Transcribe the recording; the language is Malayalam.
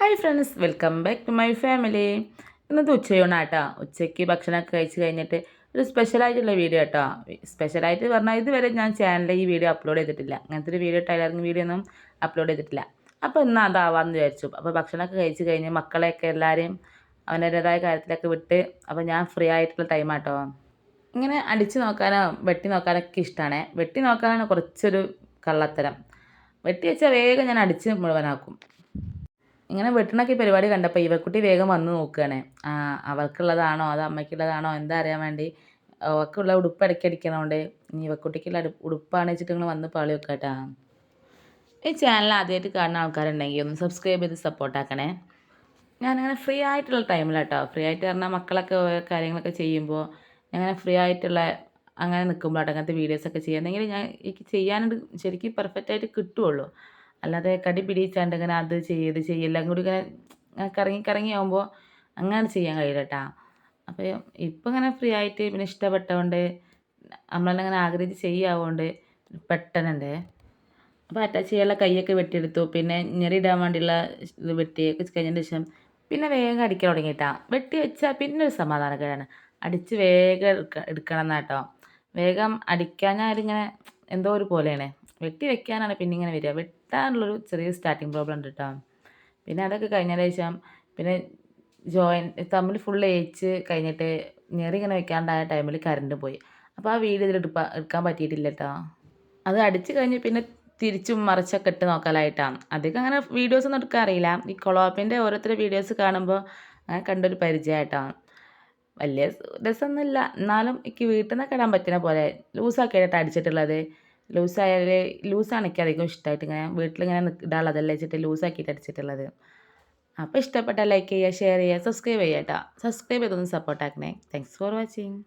Hi friends welcome back to my family ഇന്നത്തെ ഉച്ചയൂണാട്ടോ ഉച്ചയ്ക്ക് ഭക്ഷണമൊക്കെ കഴിച്ച് കഴിഞ്ഞിട്ട് ഒരു സ്പെഷ്യലായിട്ടുള്ള വീഡിയോ കേട്ടോ സ്പെഷ്യലായിട്ട് പറഞ്ഞാൽ ഇതുവരെ ഞാൻ ചാനലിൽ ഈ വീഡിയോ അപ്ലോഡ് ചെയ്തിട്ടില്ല. അങ്ങനത്തെ ഒരു വീഡിയോ ടൈലറിങ് വീഡിയോ ഒന്നും അപ്ലോഡ് ചെയ്തിട്ടില്ല. അപ്പോൾ ഇന്ന് അതാവാമെന്ന് വിചാരിച്ചു. അപ്പോൾ ഭക്ഷണമൊക്കെ കഴിച്ച് കഴിഞ്ഞ് മക്കളെയൊക്കെ എല്ലാവരെയും അവനവരുടേതായ കാര്യത്തിലൊക്കെ വിട്ട് അപ്പോൾ ഞാൻ ഫ്രീ ആയിട്ടുള്ള ടൈമാട്ടോ ഇങ്ങനെ അടിച്ചു നോക്കാനോ വെട്ടി നോക്കാനൊക്കെ ഇഷ്ടമാണ് വെട്ടി നോക്കാനാണ് കുറച്ചൊരു കള്ളത്തരം. വെട്ടി വെച്ചാൽ വേഗം ഞാൻ അടിച്ച് മുഴുവനാക്കും. ഇങ്ങനെ വെട്ടണൊക്കെ പരിപാടി കണ്ടപ്പോൾ ഇവക്കുട്ടി വേഗം വന്ന് നോക്കുകയാണ് അവർക്കുള്ളതാണോ അത് അമ്മയ്ക്കുള്ളതാണോ? എന്താ അറിയാൻ വേണ്ടി? അവൾക്കുള്ള ഉടുപ്പ് ഇടയ്ക്ക് അടിക്കണോണ്ട് ഇനി ഇവക്കുട്ടിക്കുള്ള ഉടുപ്പാണ് വെച്ചിട്ട് നിങ്ങൾ വന്ന് പാളി വെക്കാട്ടാ. ഈ ചാനൽ ആദ്യമായിട്ട് കാണുന്ന ആൾക്കാരുണ്ടെങ്കിൽ ഒന്ന് സബ്സ്ക്രൈബ് ചെയ്ത് സപ്പോർട്ടാക്കണേ ഞാനങ്ങനെ ഫ്രീ ആയിട്ടുള്ള ടൈമിലാട്ടോ ഫ്രീ ആയിട്ട് പറഞ്ഞാൽ മക്കളൊക്കെ കാര്യങ്ങളൊക്കെ ചെയ്യുമ്പോൾ അങ്ങനെ ഫ്രീ ആയിട്ടുള്ള അങ്ങനെ നിൽക്കുമ്പോഴാട്ടോ അങ്ങനത്തെ വീഡിയോസൊക്കെ ചെയ്യുക. എന്തെങ്കിലും ഞാൻ എനിക്ക് ചെയ്യാനായിട്ട് ശരിക്കും പെർഫെക്റ്റായിട്ട് കിട്ടുള്ളൂ അല്ലാതെ കടി പിടിച്ചാണ്ട് ഇങ്ങനെ അത് ചെയ്ത് ചെയ്യില്ല കൂടി ഇങ്ങനെ കറങ്ങി കറങ്ങി ആകുമ്പോൾ അങ്ങനെ ചെയ്യാൻ കഴിയില്ല കേട്ടോ അപ്പോൾ ഇപ്പം ഇങ്ങനെ ഫ്രീ ആയിട്ട് പിന്നെ ഇഷ്ടപ്പെട്ടതുകൊണ്ട് നമ്മളെല്ലാം ആഗ്രഹിച്ച് ചെയ്യാവുകൊണ്ട് പെട്ടെന്നുണ്ട്. അപ്പോൾ അറ്റാച്ച് ചെയ്യാനുള്ള കൈയൊക്കെ വെട്ടിയെടുത്തു. പിന്നെ ഞെറിയിടാൻ വേണ്ടിയുള്ള ഇത് വെട്ടിയൊക്കെ കഴിഞ്ഞതിന് ശേഷം പിന്നെ വേഗം അടിക്കാൻ തുടങ്ങിയിട്ടാ വെട്ടി വെച്ചാൽ പിന്നെ ഒരു സമാധാനക്കേടാണ്. അടിച്ച് വേഗം എടുക്ക എടുക്കണം എന്നാട്ടോ. വേഗം അടിക്കാഞ്ഞാലിങ്ങനെ എന്തോ ഒരു പോലെയാണ്. വെട്ടി വെക്കാനാണ് പിന്നെ ഇങ്ങനെ വരിക. വെട്ടാനുള്ളൊരു ചെറിയ സ്റ്റാർട്ടിങ് പ്രോബ്ലം ഉണ്ട് കേട്ടോ പിന്നെ അതൊക്കെ കഴിഞ്ഞതിന് ശേഷം പിന്നെ ജോയിൻ തമ്മിൽ ഫുൾ ഏച്ച് കഴിഞ്ഞിട്ട് ഞെറി ഇങ്ങനെ വെക്കാണ്ടായ ടൈമിൽ കറണ്ട് പോയി. അപ്പോൾ ആ വീഡിയോ ഇതിൽ എടുപ്പാ എടുക്കാൻ പറ്റിയിട്ടില്ല കേട്ടോ അത് അടിച്ച് കഴിഞ്ഞ് പിന്നെ തിരിച്ചും മറിച്ചൊക്കെ ഇട്ട് നോക്കലായിട്ടാണ് അധികം അങ്ങനെ വീഡിയോസ് ഒന്നും എടുക്കാൻ അറിയില്ല. ഈ കൊളോപ്പിന്റെ ഓരോരുത്തരുടെ വീഡിയോസ് കാണുമ്പോൾ അങ്ങനെ കണ്ടൊരു പരിചയമായിട്ടാണ് വലിയ രസമൊന്നുമില്ല എന്നാലും എനിക്ക് വീട്ടിൽ നിന്നൊക്കെ ഇടാൻ പറ്റുന്ന പോലെ ലൂസാക്കിയിട്ടാണ് അടിച്ചിട്ടുള്ളത്. ലൂസായാൽ ലൂസാണ് എനിക്ക് അധികം ഇഷ്ടമായിട്ട് ഇങ്ങനെ വീട്ടിലിങ്ങനെ ഇടാനുള്ളതല്ലേ വെച്ചിട്ട് ലൂസാക്കിയിട്ട് അടിച്ചിട്ടുള്ളത്. അപ്പോൾ ഇഷ്ടപ്പെട്ട ലൈക്ക് ചെയ്യുക ഷെയർ ചെയ്യുക സബ്സ്ക്രൈബ് ചെയ്യുക കേട്ടോ സബ്സ്ക്രൈബ് ചെയ്തൊന്ന് സപ്പോർട്ടാക്കണേ താങ്ക്സ് ഫോർ വാച്ചിങ്